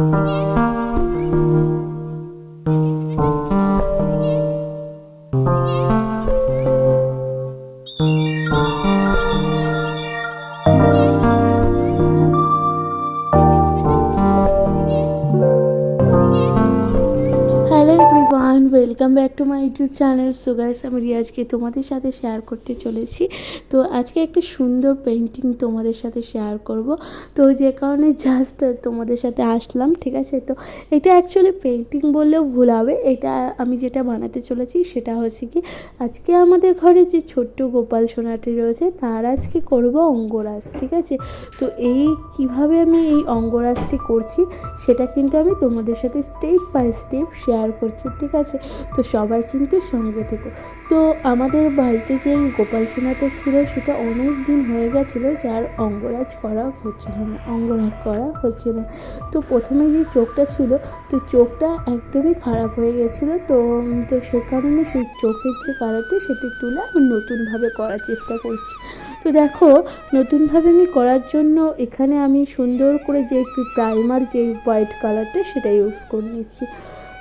Hello so guys আমি রিয়াজকে তোমাদের সাথে শেয়ার করতে চলেছি। তো আজকে একটা সুন্দর পেন্টিং তোমাদের সাথে শেয়ার করব। তো যে কারণে জাস্ট তোমাদের সাথে আসলাম, ঠিক আছে? তো এটা অ্যাকচুয়ালি পেন্টিং বললেও ভুল হবে। এটা আমি যেটা বানাতে চলেছি, সেটা হচ্ছে কি, আজকে আমাদের ঘরে যে ছোট্ট গোপাল সোনাটি রয়েছে, তার আজকে করব অঙ্গরাজ, ঠিক আছে? তো এই কীভাবে আমি এই অঙ্গরাজটি করছি, সেটা কিন্তু আমি তোমাদের সাথে স্টেপ বাই স্টেপ শেয়ার করছি, ঠিক আছে? তো সবাই কিন্তু সঙ্গে থেকো। তো আমাদের বাড়িতে যে গোপাল সোনাটা ছিল, সেটা অনেক দিন হয়ে গেছিল, যার অঙ্গরাজ করা হচ্ছিল না অঙ্গরাজ করা হচ্ছিল না। তো প্রথমে যে চোখটা ছিল, তো চোখটা একদমই খারাপ হয়ে গেছিল। তো তো সে কারণে সেই চোখের যে কালারটা সেটি তুলে আমি নতুনভাবে করার চেষ্টা করছি। তো দেখো, নতুনভাবে আমি করার জন্য এখানে আমি সুন্দর করে যে একটু প্রাইমার যে হোয়াইট কালারটা সেটা ইউজ করে নিচ্ছি।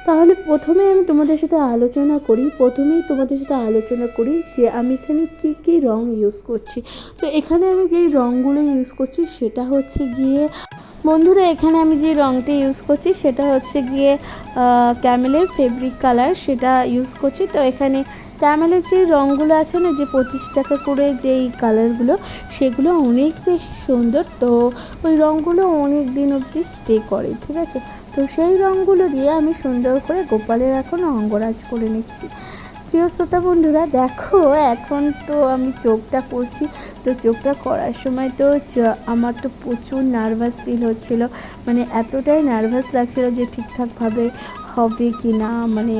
তাহলে প্রথমে আমি তোমাদের সাথে আলোচনা করি, প্রথমেই তোমাদের সাথে আলোচনা করি যে আমি এখানে কী কী রং ইউজ করছি। তো এখানে আমি যেই রঙগুলো ইউজ করছি সেটা হচ্ছে গিয়ে, বন্ধুরা এখানে আমি যে রঙটি ইউজ করছি সেটা হচ্ছে গিয়ে ক্যামেলের ফেব্রিক কালার সেটা ইউজ করছি। তো এখানে ক্যামেলের যে রঙগুলো আছে না, যে পঁচিশ টাকা করে যেই কালারগুলো, সেগুলো অনেক বেশি সুন্দর। তো ওই রঙগুলো অনেক দিন অবধি স্টে করে, ঠিক আছে? তো সেই রঙগুলো দিয়ে আমি সুন্দর করে গোপালের এখন অঙ্গরাজ করে নিচ্ছি। প্রিয় শ্রোতা বন্ধুরা, দেখো, এখন তো আমি চোখটা করছি তো চোখটা করার সময় তো আমার তো প্রচুর নার্ভাস ফিল হচ্ছিল। মানে এতটাই নার্ভাস লাগছিল যে ঠিকঠাকভাবে হবে কি না মানে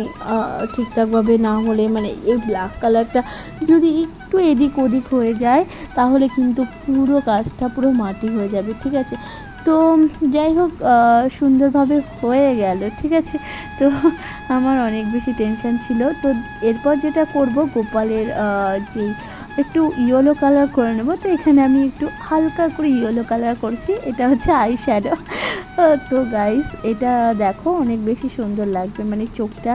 ঠিকঠাকভাবে না হলে মানে এই ব্ল্যাক কালারটা যদি একটু এদিক ওদিক হয়ে যায়, তাহলে কিন্তু পুরো কাজটা পুরো মাটি হয়ে যাবে, ঠিক আছে? তো যাই হোক সুন্দরভাবে হয়ে গেল, ঠিক আছে? তো আমার অনেক বেশি টেনশন ছিল। তো এরপর যেটা করব, গোপালের যে একটু ইয়েলো কালার করে নেব, তো এখানে আমি একটু হালকা করে ইয়েলো কালার করছি। এটা হচ্ছে আই শ্যাডো তো গাইস এটা দেখো অনেক বেশি সুন্দর লাগবে। মানে চোখটা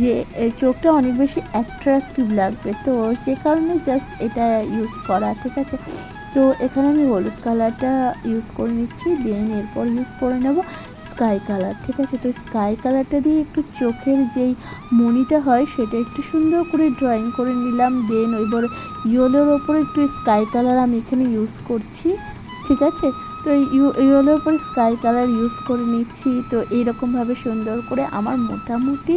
যে চোখটা অনেক বেশি অ্যাট্রাক্টিভ লাগবে। তো সে কারণে জাস্ট এটা ইউজ করা, ঠিক আছে? তো এখানে আমি হলুদ কালারটা ইউজ করে নিচ্ছি দেন এরপর ইউজ করে নেব স্কাই কালার ঠিক আছে? তো স্কাই কালারটা দিয়ে একটু চোখের যেই মনিটা হয়, সেটা একটু সুন্দর করে ড্রয়িং করে নিলাম দেন ওইবার ইয়েলোর ওপরে একটু স্কাই কালার আমি এখানে ইউজ করছি, ঠিক আছে? তো ইয়েলোর ওপরে স্কাই কালার ইউজ করে নিচ্ছি, তো এইরকমভাবে সুন্দর করে আমার মোটামুটি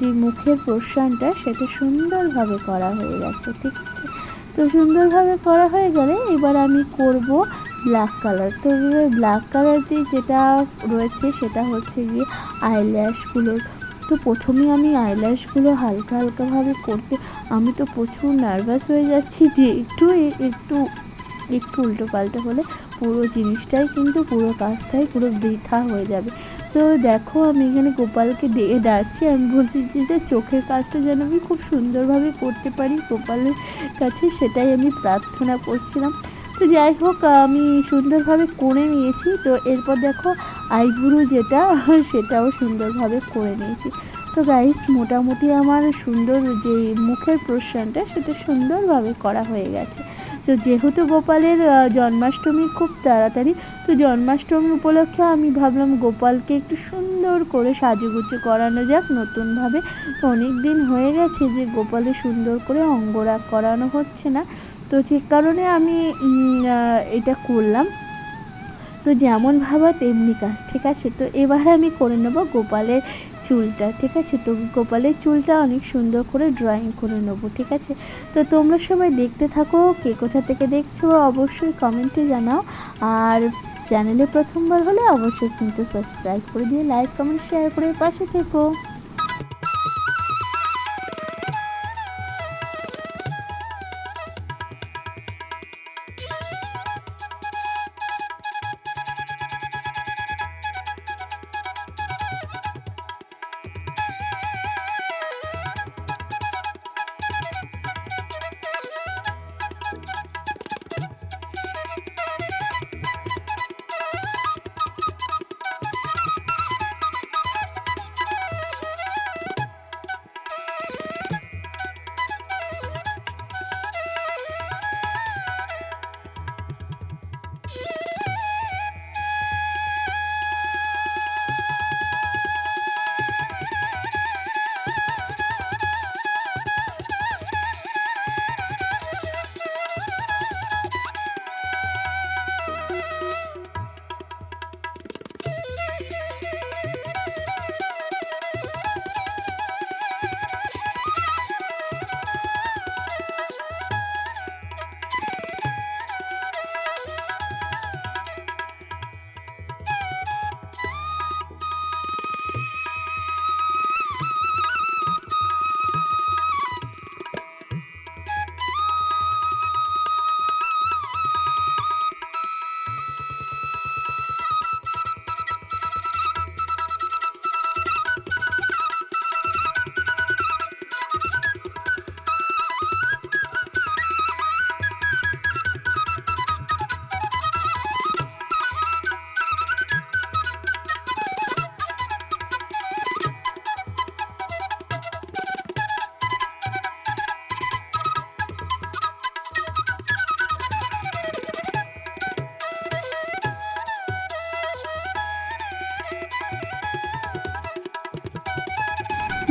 যে মুখের প্রসানটা সেটা সুন্দরভাবে করা হয়ে গেছে, ঠিক আছে? তো সুন্দরভাবে করা হয়ে গেলে এবার আমি করব ব্ল্যাক কালার তো ব্ল্যাক কালার দিয়ে যেটা রয়েছে সেটা হচ্ছে গিয়ে আইল্যাশগুলো তো প্রথমে আমি আইল্যাশগুলো হালকা হালকাভাবে করতে আমি তো প্রচুর নার্ভাস হয়ে যাচ্ছি যে একটু একটু একটু উল্টো পাল্টো হলে পুরো জিনিসটাই কিন্তু পুরো কাজটাই পুরো বৃথা হয়ে যাবে। তো দেখো আমি এখানে গোপালকে ডেকে ডাকছি। আমি বলছি যে চোখের কাজটা যেন আমি খুব সুন্দরভাবে করতে পারি গোপালের কাছে, সেটাই আমি প্রার্থনা করছিলাম। তো যাই হোক, আমি সুন্দরভাবে করে নিয়েছি। তো এরপর দেখো আইব্রু যেটা, সেটাও সুন্দরভাবে করে নিয়েছি। তো গাইস মোটামুটি আমার সুন্দর যে মুখের প্রশ্নটা সেটা সুন্দরভাবে করা হয়ে গেছে। তো যেহেতু গোপালের জন্মাষ্টমী খুব তাড়াতাড়ি, তো জন্মাষ্টমী উপলক্ষে আমি ভাবলাম গোপালকে একটু সুন্দর করে সাজুগুজু করানো যাক। নতুনভাবে অনেক দিন হয়ে গেছে যে গোপালে সুন্দর করে অঙ্গরাগ করানো হচ্ছে না। তো যে কারণে আমি এটা করলাম। তো যেমন ভাবা তেমনি কাজ, ঠিক আছে? তো এবার আমি করে নেব গোপালের চুলটা, ঠিক আছে? তো গোপালের চুলটা অনেক সুন্দর করে ড্রয়িং করে নেব, ঠিক আছে? তো তোমরা সবাই দেখতে থাকো, কে কোথা থেকে দেখছ, অবশ্যই কমেন্টে জানাও। আর চ্যানেলে প্রথমবার হলে অবশ্যই কিন্তু সাবস্ক্রাইব করে দিয়ে লাইক কমেন্ট শেয়ার করে পাশে থেকো।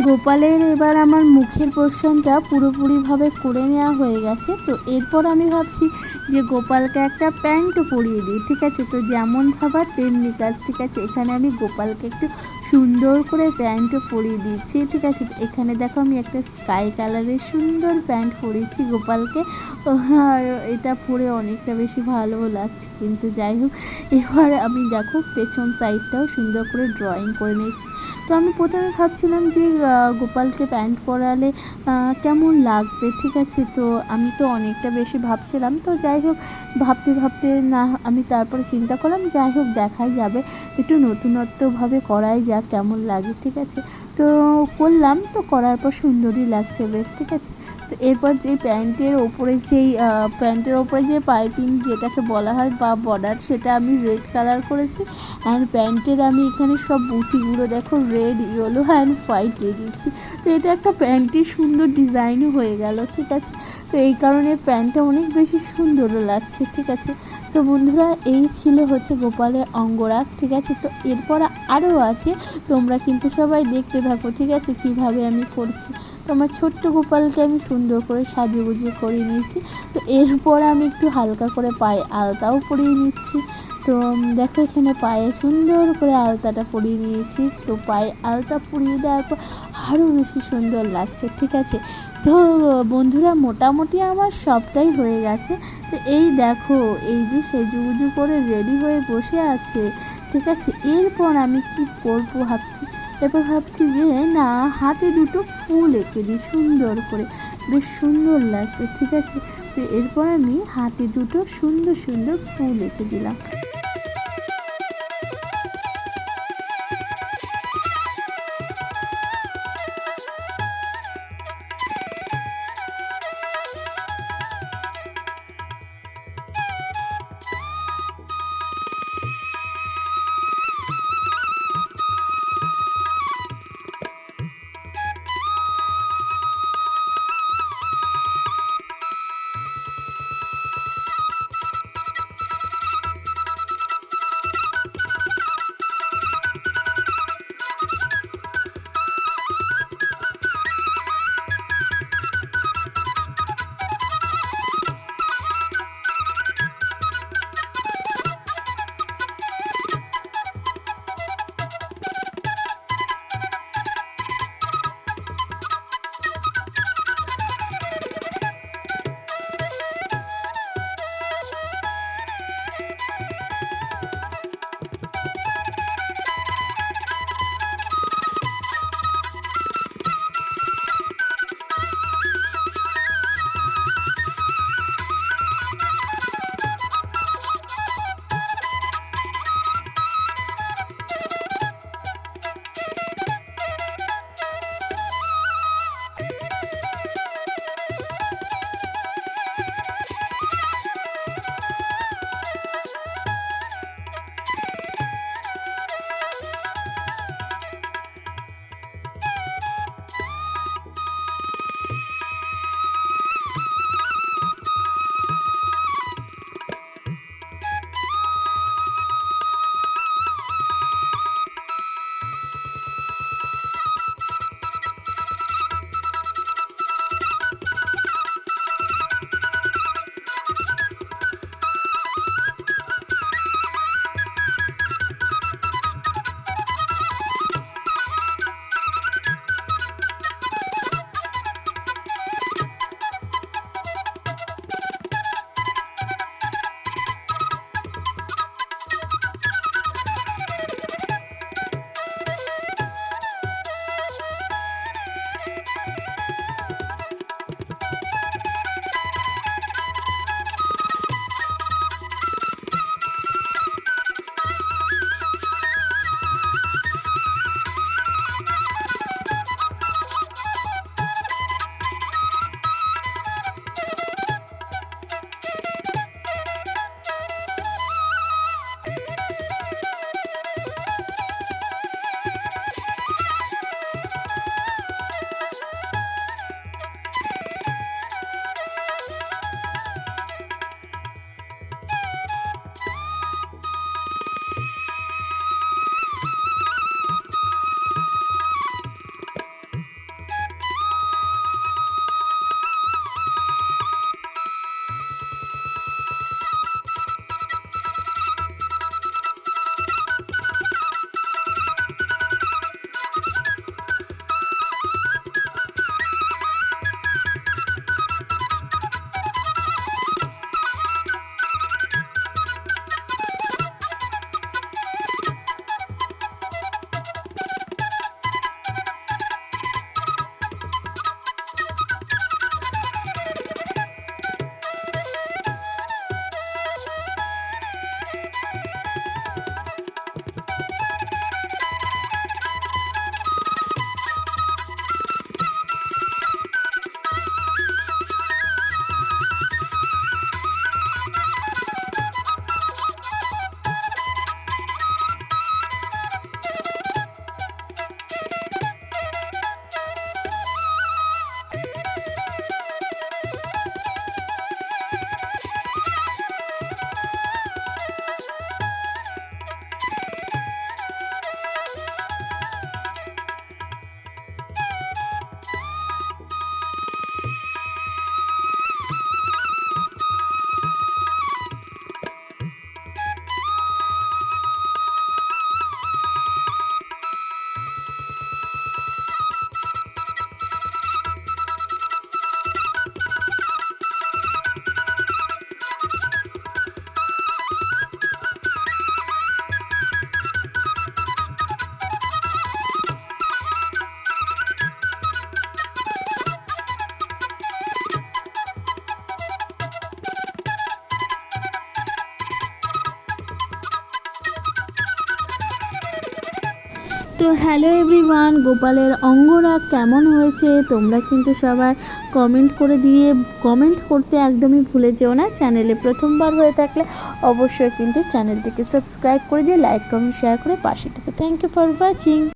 গোপালের এবার আমার মুখের পোর্শনটা পুরোপুরিভাবে করে নেওয়া হয়ে গেছে। তো এরপর আমি ভাবছি যে গোপালকে একটা প্যান্টও পরিয়ে দিই, ঠিক আছে? তো যেমন খাবার তেমনি কাজ, ঠিক আছে? এখানে আমি গোপালকে একটু সুন্দর করে প্যান্টও পরিয়ে দিয়েছি, ঠিক আছে? এখানে দেখো আমি একটা স্কাই কালারের সুন্দর প্যান্ট পরিয়েছি গোপালকে। আর এটা পরে অনেকটা বেশি ভালো লাগছে, কিন্তু যাই হোক, এবার আমি দেখো পেছন সাইডটাও সুন্দর করে ড্রয়িং করে নিয়েছি। তো আমি প্রথমে ভাবছিলাম যে গোপালকে প্যান্ট পরালে কেমন লাগবে, ঠিক আছে? তো আমি তো অনেকটা বেশি ভাবছিলাম, তো যাই হোক, ভাবতে ভাবতে না, আমি তারপরে চিন্তা করলাম, যাই হোক, দেখাই যাবে। একটু নতুনত্বভাবে করাই যাক। কেমন লাগে ঠিক আছে? তো করলাম, তো করার পর সুন্দরই লাগছে, বেশ, ঠিক আছে। তো এরপর যে প্যান্টের ওপরে যেই প্যান্টের ওপরে যে পাইপিং যেটাকে বলা হয় বা বর্ডার, সেটা আমি রেড কালার করেছি। অ্যান্ড প্যান্টের আমি এখানে সব বুটিগুলো দেখো, রেড, ইয়েলো অ্যান্ড হোয়াইট দিয়ে দিয়েছি। তো এটা একটা প্যান্টের সুন্দর ডিজাইনও হয়ে গেল, ঠিক আছে। তো এই কারণে প্যান্টটা অনেক বেশি সুন্দরও লাগছে, ঠিক আছে। তো বন্ধুরা, এই ছিল হচ্ছে গোপালের অঙ্গরাগ, ঠিক আছে। তো এরপর আরও আছে, তোমরা কিন্তু সবাই দেখতে থাকো ঠিক আছে? কীভাবে আমি করছি? তো আমার ছোট্ট গোপালকে আমি সুন্দর করে সাজিয়ে গুজিয়ে করে নিয়েছি। তো এরপর আমি একটু হালকা করে পায়ে আলতাও পরিয়ে নিচ্ছি। তো দেখো এখানে পায়ে সুন্দর করে আলতাটা পরিয়ে নিয়েছি। তো পায়ে আলতা পরিয়ে দেওয়ার পর আরও বেশি সুন্দর লাগছে, ঠিক আছে? তো, বন্ধুরা, মোটামুটি আমার সবটাই হয়ে গেছে। তো এই দেখো, এই যে সেজুগুজু করে রেডি হয়ে বসে আছে, ঠিক আছে? এরপর আমি কি করব ভাবছি? এরপর ভাবছি যে, না, হাতে দুটো ফুল এঁকে দিই, সুন্দর করে। বেশ সুন্দর লাগবে ঠিক আছে? তো এরপর আমি হাতে দুটো সুন্দর সুন্দর ফুল এঁকে দিলাম। তো হ্যালো এভরিওয়ান গোপালের অঙ্গরাগ কেমন হয়েছে? তোমরা কিন্তু সবাই কমেন্ট করে দিয়ে কমেন্ট করতে একদমই ভুলে যেও না। চ্যানেলে প্রথমবার হয়ে থাকলে অবশ্যই কিন্তু চ্যানেলটিকে সাবস্ক্রাইব করে দিয়ে লাইক কমেন্ট শেয়ার করে পাশে থেকে। Thank you for watching